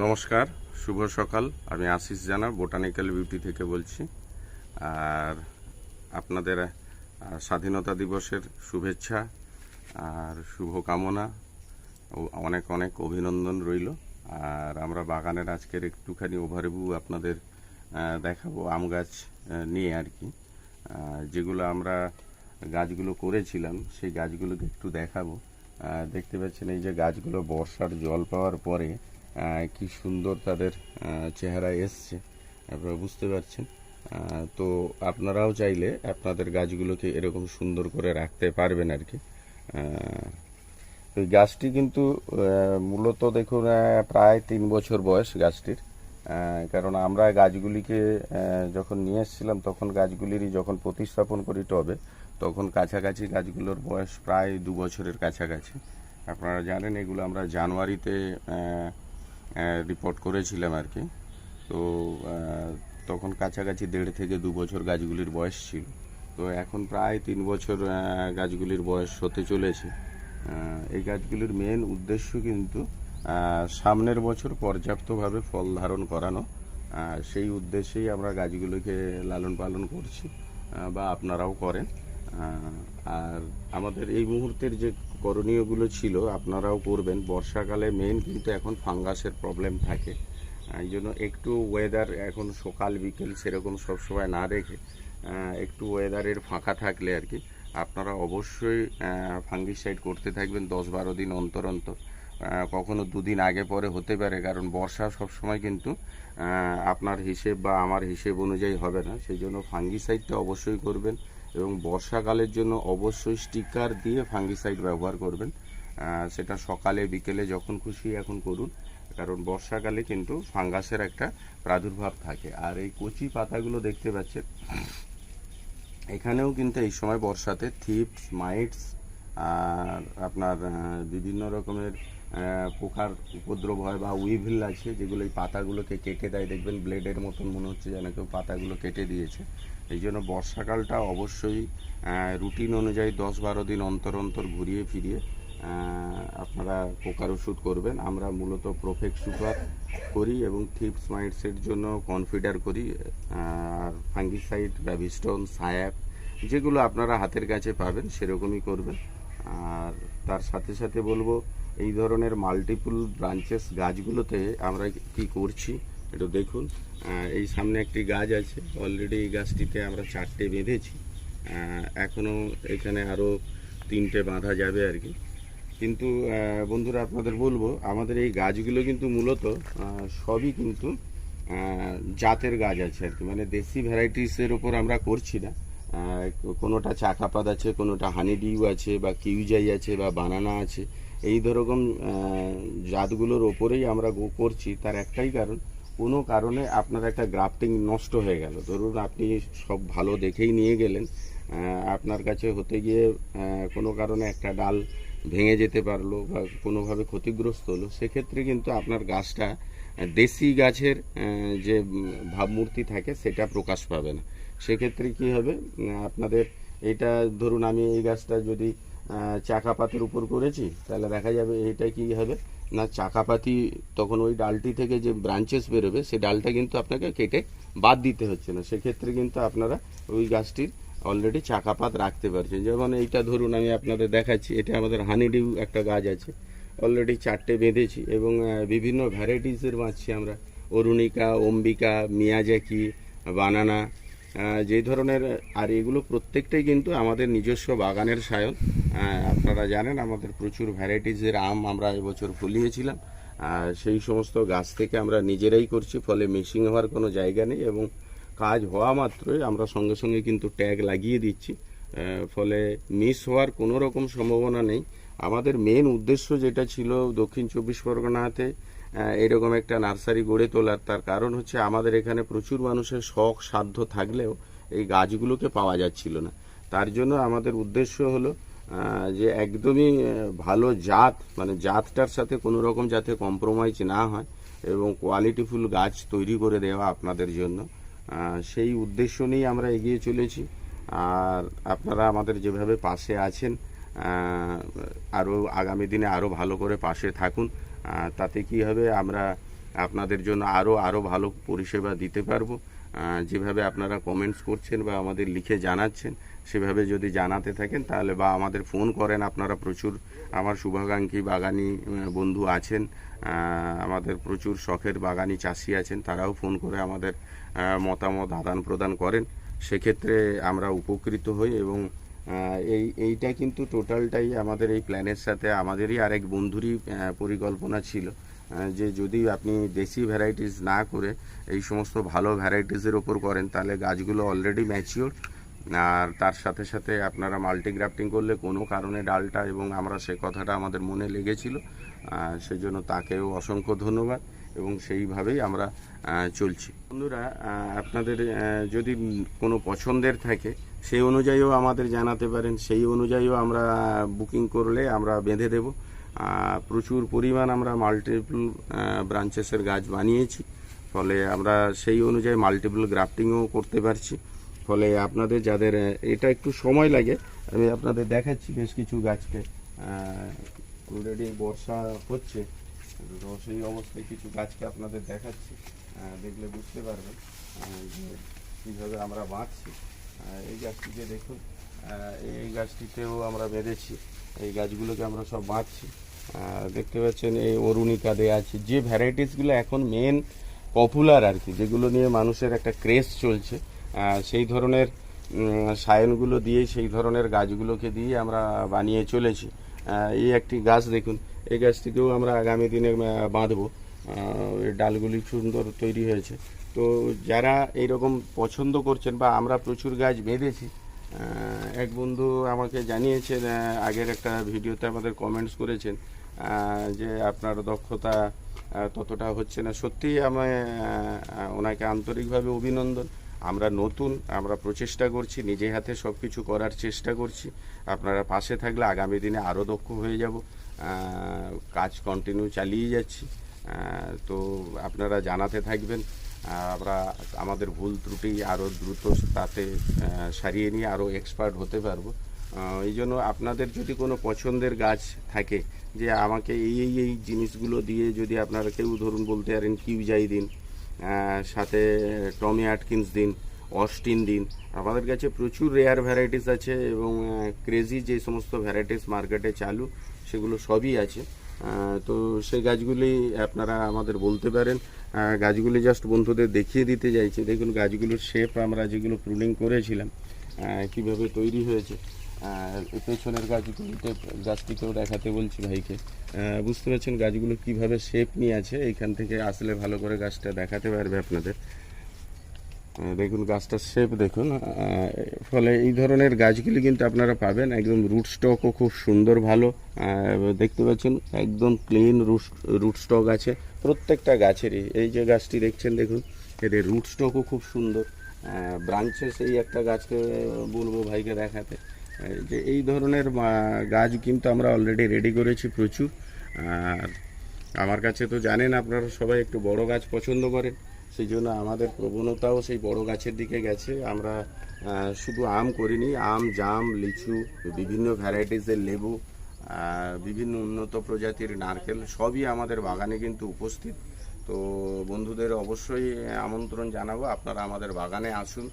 নমস্কার, শুভ সকাল। আমি আশিস জানা, বোটানিক্যাল বিউটি থেকে বলছি। আর আপনাদের স্বাধীনতা দিবসের শুভেচ্ছা আর শুভকামনা অনেক অনেক অভিনন্দন রইল। আর আমরা বাগানের আজকের একটুখানি ওভারভিউ আপনাদের দেখাবো আম গাছ নিয়ে আর কি। যেগুলো আমরা গাছগুলো করেছিলাম, সেই গাছগুলোকে একটু দেখাবো। দেখতে পাচ্ছেন এই যে গাছগুলো বর্ষার জল পাওয়ার পরে কি সুন্দর তাদের চেহারা এসছে। আপনারা বুঝতে পারছেন। তো আপনারাও চাইলে আপনাদের গাছগুলোকে এরকম সুন্দর করে রাখতে পারবেন আর কি। গাছটি কিন্তু মূলত দেখুন প্রায় তিন বছর বয়স গাছটির। কারণ আমরা গাছগুলিকে যখন নিয়ে এসেছিলাম, তখন গাছগুলিরই যখন প্রতিস্থাপন করি টবে, তখন কাছাকাছি গাছগুলোর বয়স প্রায় দু বছরের কাছাকাছি। আপনারা জানেন, এগুলো আমরা জানুয়ারিতে রিপোর্ট করেছিলাম আর কি। তো তখন কাছাকাছি দেড় থেকে দু বছর গাছগুলির বয়স ছিল। তো এখন প্রায় তিন বছর গাছগুলির বয়স হতে চলেছে। এই গাছগুলির মেন উদ্দেশ্য কিন্তু সামনের বছর পর্যাপ্তভাবে ফল ধারণ করানো। সেই উদ্দেশ্যেই আমরা গাছগুলোকে লালন পালন করছি বা আপনারাও করেন। আর আমাদের এই মুহূর্তের যে করণীয়গুলো ছিল, আপনারাও করবেন। বর্ষাকালে মেন কিন্তু এখন ফাঙ্গাসের প্রবলেম থাকে। এই জন্য একটু ওয়েদার এখন সকাল, বিকেল সেরকম সবসময় না রেখে একটু ওয়েদারের ফাঁকা থাকলে আর কি, আপনারা অবশ্যই ফাঙ্গিসাইড করতে থাকবেন দশ বারো দিন অন্তর অন্তর। কখনো দুদিন আগে পরে হতে পারে, কারণ বর্ষা সবসময় কিন্তু আপনার হিসেব বা আমার হিসেব অনুযায়ী হবে না। সেই জন্য ফাঙ্গিসাইডটা অবশ্যই করবেন। এবং বর্ষাকালের জন্য অবশ্যই স্টিকার দিয়ে ফাঙ্গিসাইড ব্যবহার করবেন। সেটা সকালে, বিকেলে যখন খুশি এখন করুন, কারণ বর্ষাকালে কিন্তু ফাঙ্গাসের একটা প্রাদুর্ভাব থাকে। আর এই কচি পাতাগুলো দেখতে পাচ্ছেন, এখানেও কিন্তু এই সময় বর্ষাতে থিপস, মাইটস, আর আপনার বিভিন্ন রকমের পোকার উপদ্রব হয় বা উইভিল আছে, যেগুলো এই পাতাগুলোকে কেটে দেয়। দেখবেন ব্লেডের মতন মনে হচ্ছে যেন কেউ পাতাগুলো কেটে দিয়েছে। এই জন্য বর্ষাকালটা অবশ্যই রুটিন অনুযায়ী দশ বারো দিন অন্তর অন্তর ঘুরিয়ে ফিরিয়ে আপনারা পোকার ওষুধ করবেন। আমরা মূলত প্রোফেক্ট সুপার করি এবং থিপস মাইটসের জন্য কনফিডার করি আর ফাঙ্গিসাইড, ব্যাবিস্টোন সায়াপ যেগুলো আপনারা হাতের কাছে পাবেন, সেরকমই করবেন। আর তার সাথে সাথে বলব, এই ধরনের মাল্টিপুল ব্রাঞ্চেস গাছগুলোতে আমরা কি করছি একটু দেখুন। এই সামনে একটি গাছ আছে। অলরেডি এই গাছটিতে আমরা চারটে বেঁধেছি। এখনও এখানে আরও তিনটে বাঁধা যাবে আর কি। কিন্তু বন্ধুরা, আপনাদের বলব, আমাদের এই গাছগুলো কিন্তু মূলত সবই কিন্তু জাতের গাছ আছে আর কি। মানে দেশি ভ্যারাইটিসের ওপর আমরা করছি না। কোনোটা চাকাপাত আছে, কোনোটা হানি ডিউ আছে, বা কিউজাই আছে, বা বানানা আছে। এই ধরকম জাতগুলোর ওপরেই আমরা করছি। তার একটাই কারণ কোনো কারণে আপনার একটা গ্রাফটিং নষ্ট হয়ে গেল। ধরুন আপনি সব ভালো দেখেই নিয়ে গেলেন আপনার কাছে হতে গিয়ে কোনো কারণে একটা ডাল ভেঙে যেতে পারল বা কোনোভাবে ক্ষতিগ্রস্ত হলো সেক্ষেত্রে কিন্তু আপনার গাছটা দেশি গাছের যে ভাবমূর্তি থাকে সেটা প্রকাশ পাবে না। সেক্ষেত্রে কি হবে? আপনাদের এটা ধরুন আমি এই গাছটা যদি আহ, চাকাপাতের উপর করেছি তাহলে দেখা যাবে এটা কি হবে? না, চাকাপাতি তখন ওই ডালটি থেকে যে ব্রাঞ্চেস বেরোবে সেই ডালটা কিন্তু আপনাকে কেটে বাদ দিতে হচ্ছে না। সেক্ষেত্রে কিন্তু আপনারা ওই গাছটির অলরেডি চাকাপাত রাখতে পারছেন। যেমন এইটা ধরুন, আমি আপনাদের দেখাচ্ছি, এটা আমাদের হানিডিউ একটা গাছ আছে। অলরেডি চারটে বেঁধেছি এবং বিভিন্ন ভ্যারাইটিসের বাঁচছি আমরা। অরুণিকা, অম্বিকা, মিয়াজাকি, বানানা যে ধরনের, আর এগুলো প্রত্যেকটাই কিন্তু আমাদের নিজস্ব বাগানের সায়ন। আপনারা জানেন আমাদের প্রচুর ভ্যারাইটিসের আম আমরা এবছর ফুলিয়েছিলাম। আর সেই সমস্ত গাছ থেকে আমরা নিজেরাই করছি, ফলে মিক্সিং হওয়ার কোনো জায়গা নেই এবং কাজ হওয়া মাত্রই আমরা সঙ্গে সঙ্গে কিন্তু ট্যাগ লাগিয়ে দিচ্ছি। ফলে মিস হওয়ার কোনো রকম সম্ভাবনা নেই। আমাদের মেন উদ্দেশ্য যেটা ছিল দক্ষিণ চব্বিশ পরগনাতে এরকম একটা নার্সারি গড়ে তোলার। তার কারণ হচ্ছে আমাদের এখানে প্রচুর মানুষের শখ, সাধ্য থাকলেও এই গাছগুলোকে পাওয়া যাচ্ছিল না। তার জন্য আমাদের উদ্দেশ্য হলো যে একদমই ভালো জাত মানে জাতটার সাথে কোনো রকম যাতে কম্প্রোমাইজ না হয় এবং কোয়ালিটিফুল গাছ তৈরি করে দেওয়া আপনাদের জন্য সেই উদ্দেশ্য নিয়েই আমরা এগিয়ে চলেছি। আর আপনারা আমাদের যেভাবে পাশে আছেন আরও আগামী দিনে আরও ভালো করে পাশে থাকুন তাতে কি হবে, আমরা আপনাদের জন্য আরও আরও ভালো পরিষেবা দিতে পারব। যেভাবে আপনারা কমেন্টস করছেন বা আমাদের লিখে জানাচ্ছেন সেভাবে যদি জানাতে থাকেন, তাহলে বা আমাদের ফোন করেন, আপনারা প্রচুর, আমার শুভাকাঙ্ক্ষী বাগানি বন্ধু আছেন আমাদের প্রচুর শখের বাগানি চাষি আছেন, তারাও ফোন করে আমাদের মতামত আদান প্রদান করেন। সেক্ষেত্রে আমরা উপকৃত হই এবং এই, এইটা কিন্তু টোটালটাই আমাদের এই প্ল্যানের সাথে আমাদেরই আরেক বন্ধুরই পরিকল্পনা ছিল যে যদি আপনি দেশি ভ্যারাইটিস না করে এই সমস্ত ভালো ভ্যারাইটিসের ওপর করেন, তাহলে গাছগুলো অলরেডি ম্যাচিওর আর তার সাথে সাথে আপনারা মাল্টিগ্রাফটিং করলে কোনো কারণে ডালটা এবং আমরা সে কথাটা আমাদের মনে লেগেছিল সেজন্য তাকেও অসংখ্য ধন্যবাদ এবং সেইভাবেই আমরা চলছি। বন্ধুরা আপনাদের যদি কোনো পছন্দের থাকে, সেই অনুযায়ীও আমাদের জানাতে পারেন, সেই অনুযায়ীও আমরা বুকিং করলে আমরা বেঁধে দেব। প্রচুর পরিমাণ আমরা মাল্টিপল ব্রাঞ্চেসের গাছ বানিয়েছি, ফলে আমরা সেই অনুযায়ী মাল্টিপল গ্রাফটিংও করতে পারছি। ফলে আপনাদের যাদের এটা একটু সময় লাগে আমি আপনাদের দেখাচ্ছি বেশ কিছু গাছকে অলরেডি বর্ষা হচ্ছে তো সেই অবস্থায় কিছু গাছকে আপনাদের দেখাচ্ছি দেখলে বুঝতে পারবেন যে কীভাবে আমরা আহ, এই গাছটিকে দেখুন এই গাছটিতেও আমরা বেঁধেছি এই গাছগুলোকে আমরা সব আহ, দেখতে পাচ্ছেন এই অরুণিকা দেয়া আছে। যে ভ্যারাইটিসগুলো এখন মেন পপুলার আর কি যেগুলো নিয়ে মানুষের একটা ক্রেজ চলছে সেই ধরনের সায়নগুলো দিয়ে সেই ধরনের গাছগুলোকে দিয়ে আমরা বানিয়ে চলেছি। এই একটি গাছ দেখুন, এই গাছটিকেও আমরা আগামী দিনে বাঁধবো। ডালগুলি সুন্দর তৈরি হয়েছে। তো যারা এইরকম পছন্দ করছেন বা আমরা প্রচুর গাছ বেঁধেছি এক বন্ধু আমাকে জানিয়েছেন আগের একটা ভিডিওতে আমাদের কমেন্টস করেছেন যে আপনার দক্ষতা ততটা হচ্ছে না। সত্যিই আমি ওনাকে আন্তরিকভাবে অভিনন্দন। আমরা নতুন আমরা প্রচেষ্টা করছি নিজে হাতে সব কিছু করার চেষ্টা করছি। আপনারা পাশে থাকলে আগামী দিনে আরও দক্ষ হয়ে যাব। কাজ কন্টিনিউ চালিয়ে যাচ্ছি। তো আপনারা জানাতে থাকবেন। আমরা আমাদের ভুল ত্রুটি আরও দ্রুত তাতে সারিয়ে নিয়ে আরও এক্সপার্ট হতে পারব। এই জন্য আপনাদের যদি কোনো পছন্দের গাছ থাকে যে আমাকে এই এই জিনিসগুলো দিয়ে যদি আপনারা কেউ ধরুন বলতে পারেন কিউজাই দিন আহ, সাথে টমি আটকিন্স দিন, অস্টিন দিন। আমাদের কাছে প্রচুর রেয়ার ভ্যারাইটিস আছে এবং ক্রেজি যে সমস্ত ভ্যারাইটিস মার্কেটে চালু, সেগুলো সবই আছে। তো সেই গাছগুলি আপনারা আমাদের বলতে পারেন। গাছগুলি জাস্ট বন্ধুদের দেখিয়ে দিতে চাইছি। দেখুন, গাছগুলোর শেপ আমরা যেগুলো প্রুনিং করেছিলাম কীভাবে তৈরি হয়েছে। পেছনের গাছগুলিতে গাছটিকেও দেখাতে বলছি ভাইকে। বুঝতে পারছেন গাছগুলো কীভাবে শেপ নিয়ে আছে, এইখান থেকে আসলে ভালো করে গাছটা দেখাতে পারবে আপনাদের। দেখুন, গাছটার শেপ দেখুন। ফলে এই ধরনের গাছগুলি কিন্তু আপনারা পাবেন। একদম রুট স্টকও খুব সুন্দর ভালো। দেখতে পাচ্ছেন, একদম ক্লিন রুট রুট স্টক আছে। প্রত্যেকটা গাছেরই। এই যে গাছটি দেখছেন, দেখুন, এদের রুট স্টকও খুব সুন্দর। ব্রাঞ্চেস এই একটা গাছকে বলব ভাইকে দেখাতে। যে এই ধরনের গাছ কিন্তু আমরা অলরেডি রেডি করেছি প্রচুর। আর আমার কাছে তো জানেন আপনারা সবাই একটু বড় গাছ পছন্দ করেন, সেই জন্য আমাদের প্রবণতাও সেই বড় গাছের দিকে গেছে। আমরা শুধু আম করিনি, আম, জাম, লিচু, বিভিন্ন ভ্যারাইটিসের লেবু বিভিন্ন উন্নত প্রজাতির নারকেল, সবই আমাদের বাগানে কিন্তু উপস্থিত। তো বন্ধুদের অবশ্যই আমন্ত্রণ জানাব, আপনারা আমাদের বাগানে আসুন।